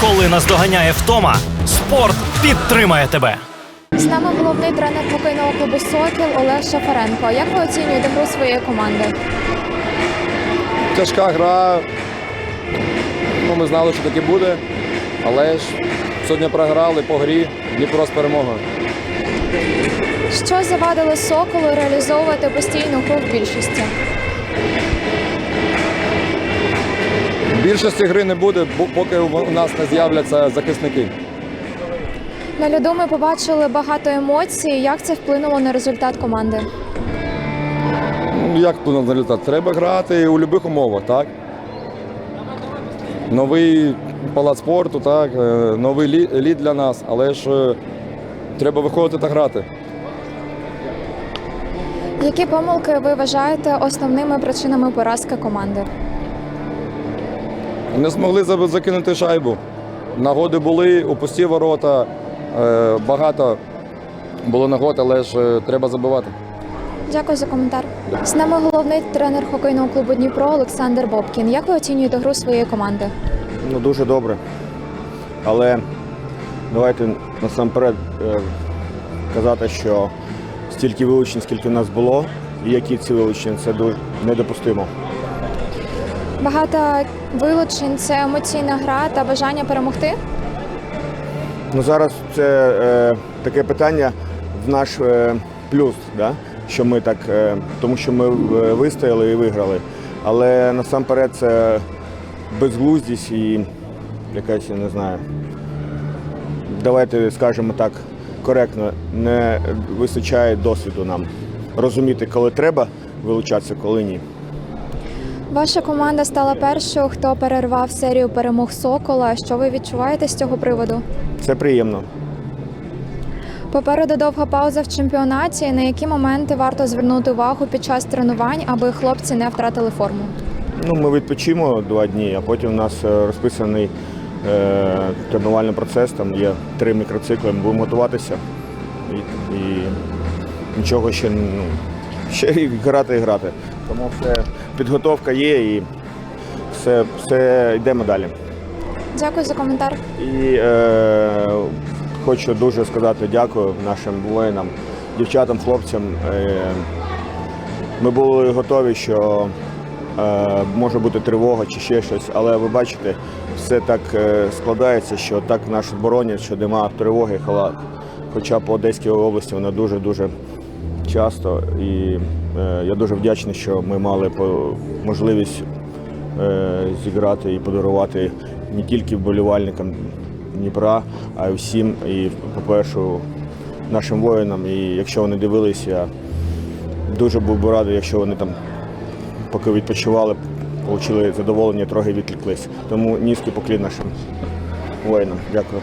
Коли наздоганяє втома, спорт підтримає тебе. З нами головний тренер хокейного клубу Сокіл Олег Шафаренко. Як ви оцінюєте гру своєї команди? Тяжка гра. Ну, ми знали, що таке буде. Але ж сьогодні програли по грі Дніпро з перемогою. Що завадило Соколу реалізовувати постійну гру в більшості? Більшості гри не буде, поки у нас не з'являться захисники. На льоду ми побачили багато емоцій. Як це вплинуло на результат команди? Ну, Як вплинув на результат? Треба грати у будь-яких умовах, так? Новий палац спорту, так, е, новий лід для нас, але ж е, треба виходити та грати. Які помилки ви вважаєте основними причинами поразки команди? Не змогли закинути шайбу. Нагоди були, у пусті ворота, е, багато було нагод, але ж е, треба забивати. Дякую за коментар. З нами головний тренер хокейного клубу Дніпро Олександр Бобкін. Як ви оцінюєте гру своєї команди? Ну, дуже добре. Але давайте насамперед е, казати, що стільки вилучень, скільки в нас було, і які ці вилучення, це дуже недопустимо. Багато вилучень це емоційна гра та бажання перемогти. Ну зараз це е, таке питання в наш е, плюс, да? що ми так, е, тому що ми е, вистояли і виграли. Але насамперед це безглуздість і якась, я не знаю. Давайте скажемо так коректно, не вистачає досвіду нам розуміти, коли треба вилучатися, коли ні. Ваша команда стала першою, хто перервав серію перемог Сокола. Що ви відчуваєте з цього приводу? Це приємно. Попереду довга пауза в чемпіонаті. На які моменти варто звернути увагу під час тренувань, аби хлопці не втратили форму? Ну, ми відпочимо два дні, а потім у нас е, розписаний е, тренувальний процес, там є три мікроцикли, ми будемо готуватися і, і нічого ще, ну, ще і грати і грати. Тому все, підготовка є і все, все йдемо далі. Дякую за коментар. І е, хочу дуже сказати дякую нашим воїнам, дівчатам, хлопцям. Е, ми були готові, що е, може бути тривога чи ще щось, але ви бачите, все так е, складається, що так наші боронять, що нема тривоги, хала- хоча по Одеській області вона дуже-дуже часто. І е, я дуже вдячний, що ми мали можливість е, зіграти і подарувати не тільки вболівальникам Дніпра, а й всім, і по-перше, нашим воїнам. І якщо вони дивились, я дуже був би радий, якщо вони там, поки відпочивали, отримали задоволення, трохи відвлеклись. Тому низький поклін нашим воїнам. Дякую.